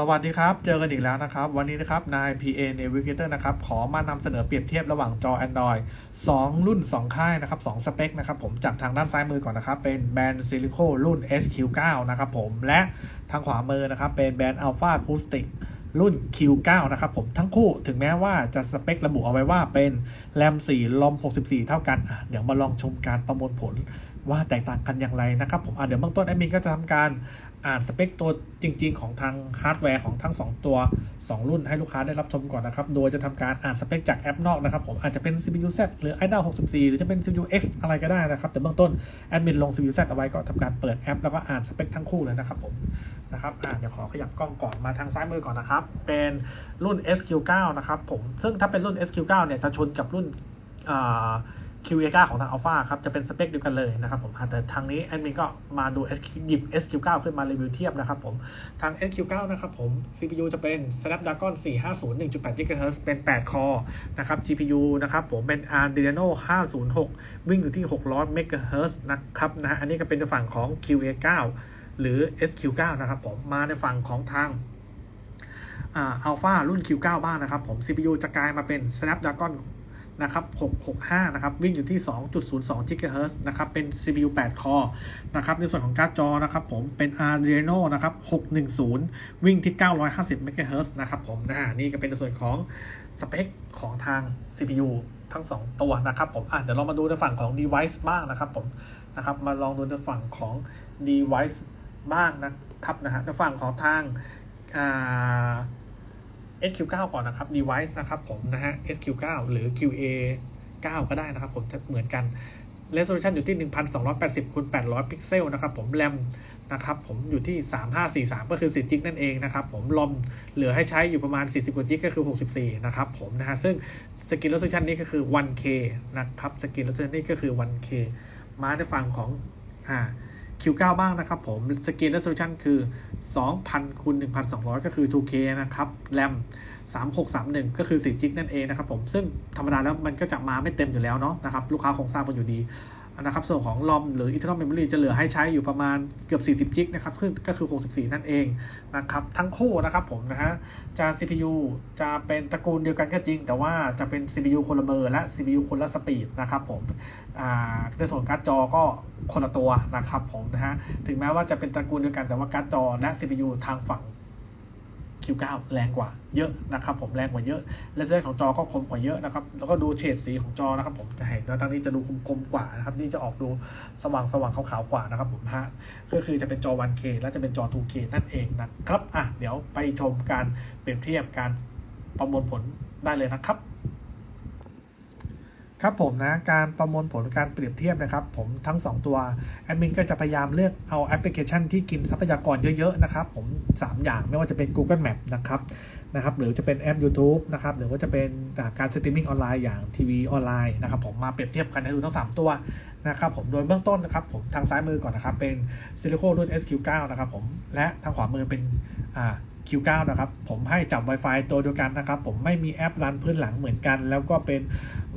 สวัสดีครับ เจอกันอีกแล้วนะครับ วันนี้นะครับนาย PA Navigator นะครับ ขอมานำเสนอเปรียบเทียบระหว่างจอ Android 2 รุ่น 2 ค่ายนะครับ2สเปคนะครับผมจากทางด้านซ้ายมือก่อนนะครับ เป็นแบรนด์ Silico รุ่น SQ9 นะครับผมและทางขวามือนะครับ เป็นแบรนด์ Alpha Acoustic รุ่น Q9 นะครับผมทั้งคู่ถึงแม้ว่าจะสเปคระบุเอาไว้ว่าเป็น RAM 4 ROM 64 เท่ากัน เดี๋ยวมาลองชมการประมวลผลว่าแตกต่างกันอย่างไรนะครับผมอะเดี๋ยวเบื้องต้นแอดมินก็จะทำการอ่านสเปคตัวจริง ๆ ของทางฮาร์ดแวร์ของทั้ง 2 ตัว 2 รุ่นให้ลูกค้าได้รับชมก่อนนะครับ โดยจะทำการอ่านสเปคจากแอปนอกนะครับผมอาจจะเป็น CPU Z หรือ IDA 64 หรือจะเป็น CPU X อะไรก็ได้นะครับ แต่เบื้องต้นแอดมินลง CPU Z เอาไว้ก็ทำการเปิดแอปแล้วก็อ่านสเปคทั้งคู่เลยนะครับผมนะครับอ่าเดี๋ยวขอขยับกล้องก่อนมาทางซ้ายมือก่อนนะครับ เป็นรุ่น SQ9 นะครับผมซึ่งถ้าเป็นรุ่น SQ9 เนี่ยจะชนกับรุ่นอ่า QA9 ของทาง Alpha ครับ จะเป็นสเปคเดียวกันเลยนะครับผมแต่ทางนี้แอดมินก็มาดูหยิบ SQ9 ขึ้นมารีวิวเทียบนะครับผมทาง SQ9 นะครับผม CPU จะเป็น Snapdragon 450 1.8 GHz เป็น 8 คอนะครับ GPU นะครับผมเป็น Adreno 506 วิ่งอยู่ที่ 600 MHz นะครับนะฮะอันนี้ก็เป็นในฝั่งของ QA9 หรือ SQ9 นะครับผมมาในฝั่งของทางอัลฟารุ่น Q9 บ้างนะครับผม CPU จะกลายมาเป็น Snapdragon นะครับ 665 นะครับ วิ่งอยู่ที่ 2.02 GHz นะครับ เป็น CPU 8 คอนะครับ ในส่วนของการ์ดจอนะครับผม เป็น Adreno นะครับ 610 วิ่งที่ 950 MHz นะครับผมนะนี่ก็เป็นในส่วนของสเปคของทาง CPU ทั้ง 2 ตัวนะครับผมอะเดี๋ยวเรามาดูในฝั่งของ device บ้างนะครับผมนะครับ มาลองดูในฝั่งของ device บ้างนะครับนะฮะในฝั่งของทางอ่า SQ9 ก่อนนะครับ device นะครับผมนะฮะ SQ9 หรือ QA9 ก็ได้นะครับผมจะเหมือนกัน resolution อยู่ที่ 1280คูณ800 พิกเซลนะครับผม RAM นะครับผมอยู่ที่ 3543 ก็คือ4 g นั่นเองนะครับผมลอมเหลือให้ใช้อยู่ประมาณ 40 กว่า g ก็คือ 64 นะครับผมนะฮะ ซึ่งสกิน resolution นี้ก็คือ 1K นะครับ สกิน resolution นี้ก็คือ 1K มาในฝั่งของอ่า Q9 บ้างนะครับผม สกรีน resolution คือ 2,000คูณ1,200 ก็คือ 2K นะครับแรม3631 ก็คือ4 g นั่นเองนะครับผม ซึ่งธรรมดาแล้วมันก็จะมาไม่เต็มอยู่แล้วเนาะนะครับ ลูกค้าคงทราบกันอยู่ดี นะครับส่วนของ ROM หรือ internal memory จะเหลือให้ใช้อยู่ประมาณเกือบ40 g นะครับซึ่งก็คือ 64 นั่นเองนะครับทั้งคู่นะครับผมนะฮะจะ CPU จะเป็นตระกูลเดียวกันก็จริง แต่ว่าจะเป็น CPU คนละเบอร์และ CPU คนละสปีดนะครับผมในส่วนการ์ดจอก็คนละตัวนะครับผมนะฮะถึงแม้ว่าจะเป็นตระกูลเดียวกันแต่ว่าการ์ดจอและ CPU ทางฝั่ง Q9 แรงกว่าเยอะนะครับผมแรงกว่าเยอะและเส้นของจอก็คมกว่าเยอะนะครับแล้วก็ดูเฉดสีของจอนะครับผมจะเห็นว่าทางนี้จะดูคมๆกว่านะครับนี่จะออกดูสว่างสว่างขาวๆกว่านะครับผมฮะก็คือจะเป็นจอ 1K และจะเป็นจอ 2K นั่นเองนะครับอะเดี๋ยวไปชมการเปรียบเทียบการประมวลผลได้เลยนะครับ ครับผมนะการประมวลผลการเปรียบเทียบนะครับ ผมทั้ง 2 ตัวแอดมินก็จะพยายามเลือกเอาแอปพลิเคชันที่กินทรัพยากรเยอะๆนะครับ ผม 3 อย่างไม่ว่าจะเป็น Google Map นะครับนะครับ หรือจะเป็นแอป YouTube นะครับ หรือว่าจะเป็นการสตรีมมิ่งออนไลน์อย่างทีวีออนไลน์นะครับ ผมมาเปรียบเทียบกันให้ดูทั้ง 3 ตัวนะครับผมโดยเบื้องต้นนะครับ ผมทางซ้ายมือก่อนนะครับ เป็น Silico รุ่น SQ9 นะครับ ผมและทางขวามือเป็นอ่า Q9 นะครับผมให้จับ Wi-Fi ตัวเดียวกันนะครับ ผมไม่มีแอปรันพื้นหลังเหมือนกัน แล้วก็เป็น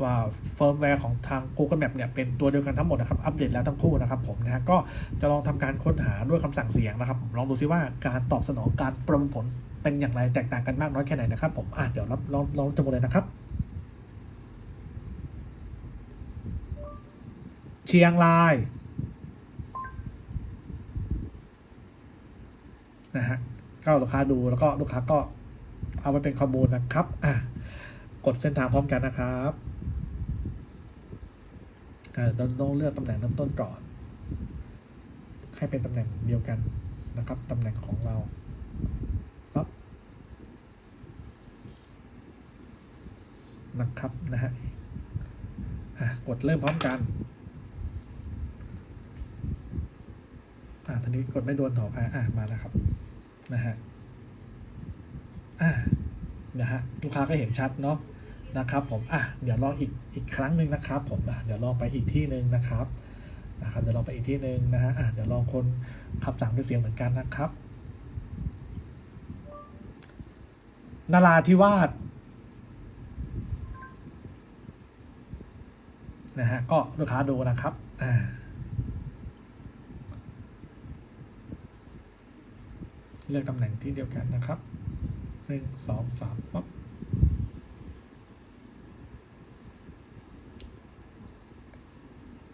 ว่าเฟิร์มแวร์ของทาง Google Map เนี่ยเป็นตัวเดียวกันทั้งหมดนะครับอัปเดตแล้วทั้งคู่นะครับผมนะฮะก็จะลองทำการค้นหาด้วยคำสั่งเสียงนะครับลองดูซิว่าการตอบสนองการประมวลผลเป็นอย่างไรแตกต่างกันมากน้อยแค่ไหนนะครับ ผมอะเดี๋ยวลองลองจะหมดเลยนะครับ เชียงรายนะฮะ ก็ลูกค้าดูแล้วก็ลูกค้าก็เอาไปเป็นข้อมูลนะครับ อะ กดเส้นทางพร้อมกันนะครับเราต้องเลือกตำแหน่งเริ่มต้นก่อน ให้เป็นตำแหน่งเดียวกันนะครับตำแหน่งของเราปั๊บนะครับนะฮะกดเริ่มพร้อมกันอ่าทีนี้กดไม่โดนต่อไปอะมาแล้วครับ นะฮะอ่านะฮะลูกค้าก็เห็นชัดเนาะนะครับผมอะเดี๋ยวลองอีกอีกครั้งหนึ่งนะครับผมอะเดี๋ยวลองไปอีกที่หนึ่งนะครับนะครับเดี๋ยวลองไปอีกที่หนึ่งนะฮะอะเดี๋ยวลองคนขับสั่งด้วยเสียงเหมือนกันนะครับนาราธิวาสนะฮะก็ลูกค้าดูนะครับอ่า เลือกตำแหน่งที่เดียวกันนะครับหนึ่งสองสามปั๊บ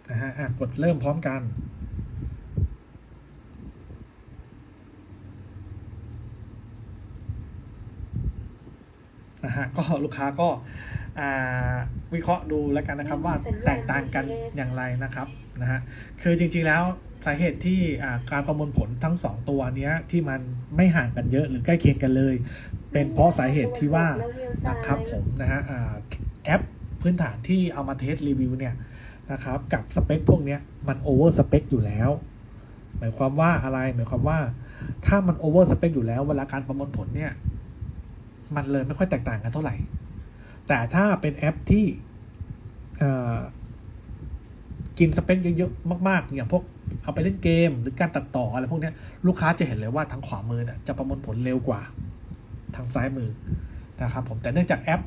นะฮะอะกดเริ่มพร้อมกันนะฮะก็ลูกค้าก็วิเคราะห์ดูแล้วกันนะครับว่าแตกต่างกันอย่างไรนะครับนะฮะคือจริงๆแล้ว สาเหตุที่การประมวลผลทั้งสองตัวเนี้ยที่มันไม่ห่างกันเยอะหรือใกล้เคียงกันเลย เป็นเพราะสาเหตุที่ว่านะครับผมนะฮะแอปพื้นฐานที่เอามาเทสรีวิวเนี่ยนะครับกับสเปคพวกเนี้ยมันโอเวอร์สเปคอยู่แล้ว หมายความว่าอะไรหมายความว่า ถ้ามันโอเวอร์สเปคอยู่แล้วเวลาการประมวลผลเนี่ยมันเลยไม่ค่อยแตกต่างกันเท่าไหร่ แต่ถ้าเป็นแอปที่กินสเปคเยอะๆมาก ๆ อย่างพวก เอาไปเล่นเกมหรือการตัดต่ออะไรพวกนี้ลูกค้าจะเห็นเลยว่าทางขวามือเนี่ยจะประมวลผลเร็วกว่าทางซ้ายมือนะครับผมแต่เนื่องจากแอป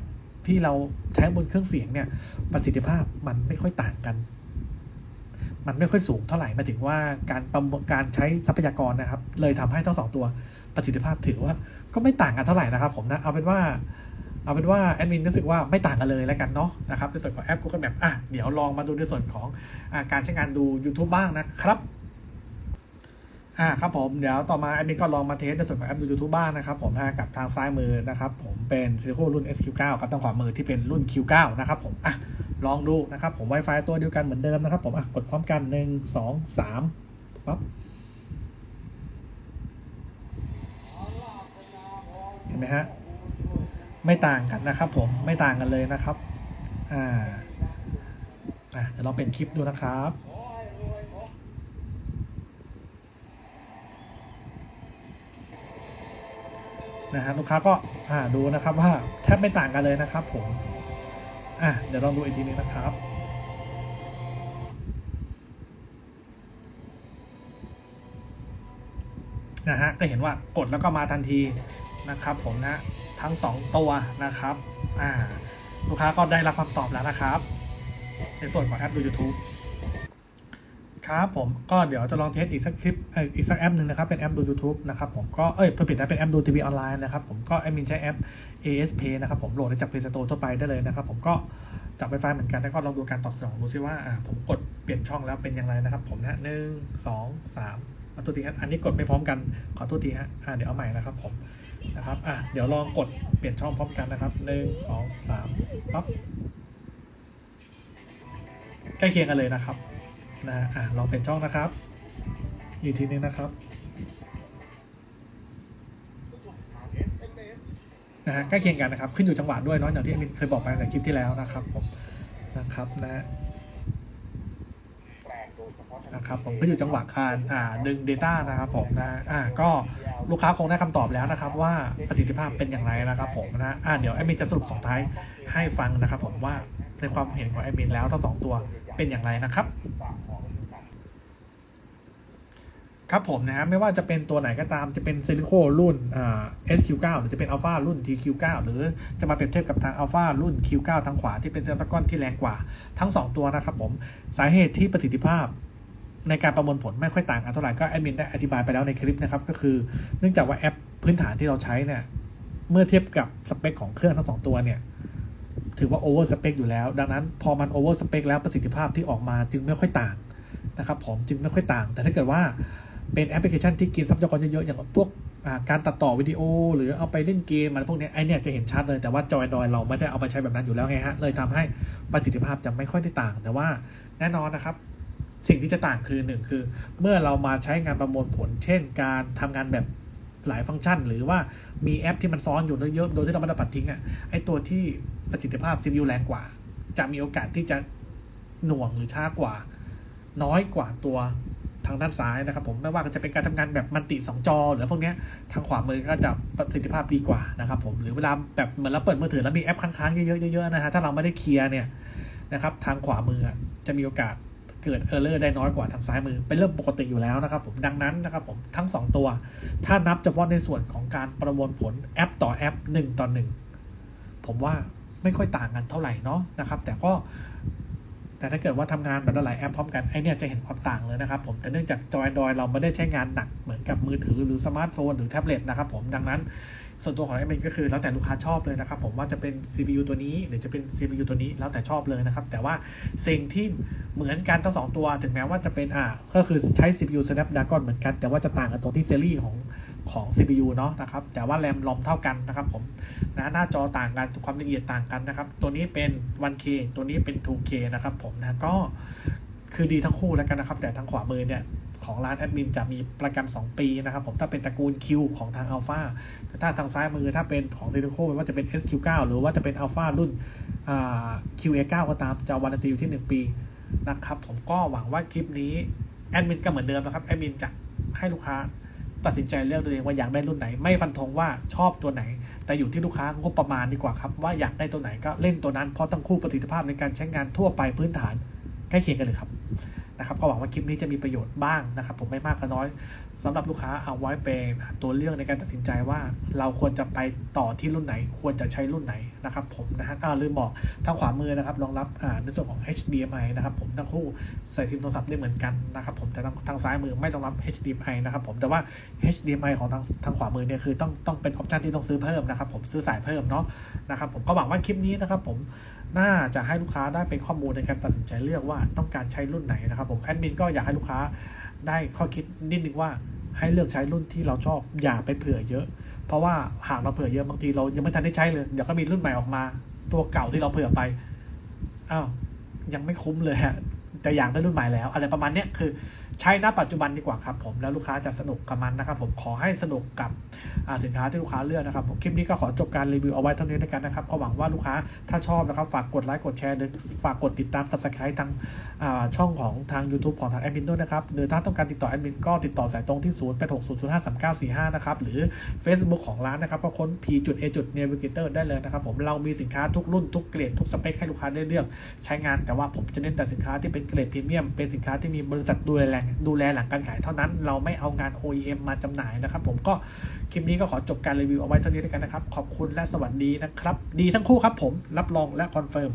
ที่เราใช้บนเครื่องเสียงเนี่ยประสิทธิภาพมันไม่ค่อยต่างกัน มันไม่ค่อยสูงเท่าไหร่มาถึงว่าการประมวลการใช้ทรัพยากรนะครับ เลยทำให้ทั้งสองตัวประสิทธิภาพถือว่าก็ไม่ต่างกันเท่าไหร่นะครับ ผมนะเอาเป็นว่า เอาเป็นว่าแอดมินรู้สึกว่าไม่ต่างกันเลยแล้วกันเนาะนะครับในส่วนของแอป Google Map อะเดี๋ยวลองมาดูในส่วนของอการใช้งานดู YouTube บ้างนะครับอ่าครับผมเดี๋ยวต่อมาแอดมินก็ลองมาเทสในส่วนของแอปดู YouTube บ้างนะครับผมนะกับทางซ้ายมือนะครับผมเป็นซิลิโครุ่น SQ9 กับทางขวามือที่เป็นรุ่น Q9 นะครับผมอะลองดูนะครับผม Wi-Fi ตัวเดียวกันเหมือนเดิมนะครับผมอะกดพร้อมกันหนึ่งสองสามปั๊บเห็นไหมฮะ ไม่ต่างกันนะครับ ผมไม่ต่างกันเลยนะครับอ่าอะเดี๋ยวเราเป็นคลิปดูนะครับนะฮะลูกค้าก็อ่าดูนะครับว่าแทบไม่ต่างกันเลยนะครับ ผมอะเดี๋ยวลองดูอีกทีนึงนะครับนะฮะก็เห็นว่ากดแล้วก็มาทันทีนะครับผมนะ ทั้งสองตัวนะครับลูกค้าก็ได้รับคำตอบแล้วนะครับ ในส่วนของแอปดู YouTube ครับผมก็เดี๋ยวจะลองเทสอีกสักคลิปอีกสักแอปหนึ่งนะครับ เป็นแอปดู YouTube นะครับผมก็เอ้ยเพิ่มผิดนะเป็นแอปดูทีวีออนไลน์นะครับผมก็แอดมินใช้แอป ASP นะครับผมโหลดได้จาก Play Store ทั่วไปได้เลยนะครับผมก็จับไฟล์เหมือนกันแล้วก็ลองดูการตอบสนองดูซิว่าอ่าผมกดเปลี่ยนช่องแล้วเป็นอย่างไรนะครับ ผมนะหนึ่งสองสาม ขอโทษทีฮะอันนี้กดไม่พร้อมกันขอโทษทีฮะอ่าเดี๋ยวเอาใหม่นะครับผมนะครับอะเดี๋ยวลองกดเปลี่ยนช่องพร้อมกันนะครับหนึ่งสองสามปั๊บใกล้เคียงกันเลยนะครับนะอะลองเปลี่ยนช่องนะครับอีกทีนึงนะครับนะฮะใกล้เคียงกันนะครับ ขึ้นอยู่จังหวะด้วยเนาะอย่างที่มินเคยบอกไปในคลิปที่แล้วนะครับผมนะครับนะ นะครับผมก็อยู่จังหวะการอ่าดึง Data นะครับผมนะอ่าก็ลูกค้าคงได้คำตอบแล้วนะครับ ว่าประสิทธิภาพเป็นอย่างไรนะครับผมนะอ่าเดี๋ยวแอดมินจะสรุปส่งท้ายให้ฟังนะครับผมว่าในความเห็นของแอดมินแล้วทั้งสองตัวเป็นอย่างไรนะครับ ครับผมนะฮะไม่ว่าจะเป็นตัวไหนก็ตามจะเป็นซิลิโครุ่นอ่า SQ9 หรือจะเป็นอัลฟารุ่น TQ9 หรือจะมาเปรียบเทียบกับทางอัลฟารุ่น Q9 ทางขวาที่เป็นเซนตก้อนที่แรงกว่าทั้ง 2 ตัวนะครับผมสาเหตุที่ประสิทธิภาพในการประมวลผลไม่ค่อยต่างกันเท่าไหร่ก็แอดมินได้อธิบายไปแล้วในคลิปนะครับก็คือเนื่องจากว่าแอปพื้นฐานที่เราใช้เนี่ยเมื่อเทียบกับสเปคของเครื่องทั้งสองตัวเนี่ยถือว่าโอเวอร์สเปคอยู่แล้ว ดังนั้นพอมันโอเวอร์สเปคแล้วประสิทธิภาพที่ออกมาจึงไม่ค่อยต่างนะครับผมจึงไม่ค่อยต่าง แต่ถ้าเกิดว่า เป็นแอปพลิเคชันที่กินทรัพยากรเยอะๆอย่างพวกการตัดต่อวิดีโอ หรือเอาไปเล่นเกมอะไรพวกนี้ไอเนี่ยจะเห็นชัดเลยแต่ว่าจอยดอยเราไม่ได้เอาไปใช้แบบนั้นอยู่แล้วไงฮะเลยทำให้ประสิทธิภาพจะไม่ค่อยได้ต่าง แต่ว่าแน่นอนนะครับ สิ่งที่จะต่างคือหนึ่งคือ เมื่อเรามาใช้งานประมวลผล เช่น การทำงานแบบหลายฟังก์ชัน หรือว่ามีแอปที่มันซ้อนอยู่เยอะๆโดยที่เราไม่ได้ปัดทิ้งอะไอตัวที่ประสิทธิภาพ CPU แรงกว่า จะมีโอกาสที่จะหน่วงหรือช้ากว่า น้อยกว่าตัวางด้านซ้ายนะครับผมไม่ว่าจะเป็นการทำงานแบบมันติสองจอ หรือพวกนี้ทางขวามือก็จะประสิทธิภาพดีกว่านะครับผมหรือเวลาแบบเหมือนเราเปิดมือถือแล้วมีแอปค้างๆเยอะๆเยอะๆนะฮะถ้าเราไม่ได้เคลียร์เนี่ยนะครับทางขวามือจะมีโอกาสเกิดเออร์เลอร์ได้น้อยกว่าทางซ้ายมือ เป็นเรื่องปกติอยู่แล้วนะครับผมดังนั้นนะครับผมทั้ง 2 ตัว ถ้านับเฉพาะในส่วนของการประมวลผลแอปต่อแอป 1 ต่อ 1 ผมว่าไม่ค่อยต่างกันเท่าไหร่เนาะนะครับ แต่ก็ แต่ถ้าเกิดว่าทำงานแบบหลายแอปพร้อมกันไอเนี่ยจะเห็นความต่างเลยนะครับผมแต่เนื่องจากจอ Android เราไม่ได้ใช้งานหนักเหมือนกับมือถือหรือสมาร์ทโฟนหรือแท็บเล็ตนะครับผมดังนั้นส่วนตัวของแอดมินก็คือแล้วแต่ลูกค้าชอบเลยนะครับผมว่าจะเป็น CPU ตัวนี้ หรือจะเป็น CPU ตัวนี้แล้วแต่ชอบเลยนะครับ แต่ว่าสิ่งที่เหมือนกันทั้งสองตัว ถึงแม้ว่าจะเป็นอ่าก็คือใช้ CPU Snapdragon เหมือนกัน แต่ว่าจะต่างกันตรงที่ซีรีส์ของ ของ CPU เนาะนะครับ แต่ว่าแรมลอมเท่ากันนะครับผมนะหน้าจอต่างกันความละเอียดต่างกันนะครับ ตัวนี้เป็น 1K ตัวนี้เป็น 2K นะครับผมนะก็คือดีทั้งคู่แล้วกันนะครับ แต่ทางขวามือเนี่ยของร้านแอดมินจะมีประกัน 2 ปีนะครับผมถ้าเป็นตระกูล Q ของทาง Alpha แต่ถ้าทางซ้ายมือถ้าเป็นของ s i l i c o ไม่ว่าจะเป็น SQ9 หรือว่าจะเป็น Alpha รุ่น QA9 ก็ตามจะวารันตีอยู่ที่ 1 ปีนะครับผมก็หวังว่าคลิปนี้แอดมินก็เหมือนเดิมนะครับแอดมินจะให้ลูกค้า ตัดสินใจเลือกตัวเองว่าอยากได้รุ่นไหน ไม่ฟันธงว่าชอบตัวไหน แต่อยู่ที่ลูกค้างบประมาณดีกว่าครับ ว่าอยากได้ตัวไหนก็เล่นตัวนั้นเพราะทั้งคู่ประสิทธิภาพในการใช้งานทั่วไปพื้นฐานใกล้เคียงกันเลยครับ นะครับก็หวังว่าคลิปนี้จะมีประโยชน์บ้างนะครับ ผมไม่มากก็น้อยสำหรับลูกค้าเอาไว้เป็นตัวเลือกในการตัดสินใจว่าเราควรจะไปต่อที่รุ่นไหน ควรจะใช้รุ่นไหนนะครับ ผมนะฮะก็ลืมบอกทางขวามือนะครับรองรับในส่วนของ HDMI นะครับ ผมทั้งคู่ใส่ซิมโทรศัพท์ได้เหมือนกันนะครับ ผมแต่ทางทางซ้ายมือไม่ต้องรับ HDMI นะครับผมแต่ว่า HDMI ของทางทางขวามือเนี่ยคือต้องต้องเป็นออปชันที่ต้องซื้อเพิ่มนะครับ ผมซื้อสายเพิ่มเนาะนะครับ ผมก็หวังว่าคลิปนี้นะครับ ผมน่าจะให้ลูกค้าได้เป็นข้อมูลในการตัดสินใจเลือกว่าต้องการใช้รุ่นไหนนะครับผมแอดมินก็อยากให้ลูกค้าได้ข้อคิดนิดนึงว่าให้เลือกใช้รุ่นที่เราชอบอย่าไปเผื่อเยอะ เพราะว่าหากเราเผื่อเยอะบางทีเรายังไม่ทันได้ใช้เลยเดี๋ยวก็มีรุ่นใหม่ออกมา ตัวเก่าที่เราเผื่อไปอ้าวยังไม่คุ้มเลยฮะแต่อย่ากได้รุ่นใหม่แล้ว อะไรประมาณนี้คือใช้ณปัจจุบันดีกว่าครับผมแล้วลูกค้าจะสนุกกับมันนะครับผมขอให้สนุกกับสินค้าที่ลูกค้าเลือกนะครับคลิปนี้ก็ขอจบการรีวิวเอาไว้เท่านี้ด้วยกันนะครับก็หวังว่าลูกค้าถ้าชอบนะครับ ฝากกดไลค์กดแชร์หรือฝากกดติดตาม subscribe ทางช่องของทาง YouTube ของทางแอดมินด้วยนะครับหรือถ้าต้องการติดต่อแอดมินก็ติดต่อสายตรงที่0 8 6 0 0 5 3 9 4 5นะครับหรือ Facebook ของร้านนะครับก็ค้น p a navigator ได้เลยนะครับผมเรามีสินค้าทุกรุ่นทุกเกรดทุกสเปคให้ลูกค้าได้เลือกใช้งานแต่ว่าผมจะเน้นแต่สินค้าที่เป็นเกรดพรีเมียมเป็นสินค้าที่มีบริษัทดูแลดูแลหลังการขายเท่านั้น เราไม่เอางาน OEM มาจำหน่ายนะครับผมก็คลิปนี้ก็ขอจบการรีวิวเอาไว้เท่านี้ด้วยกันนะครับ ขอบคุณและสวัสดีนะครับ ดีทั้งคู่ครับผม รับรองและคอนเฟิร์ม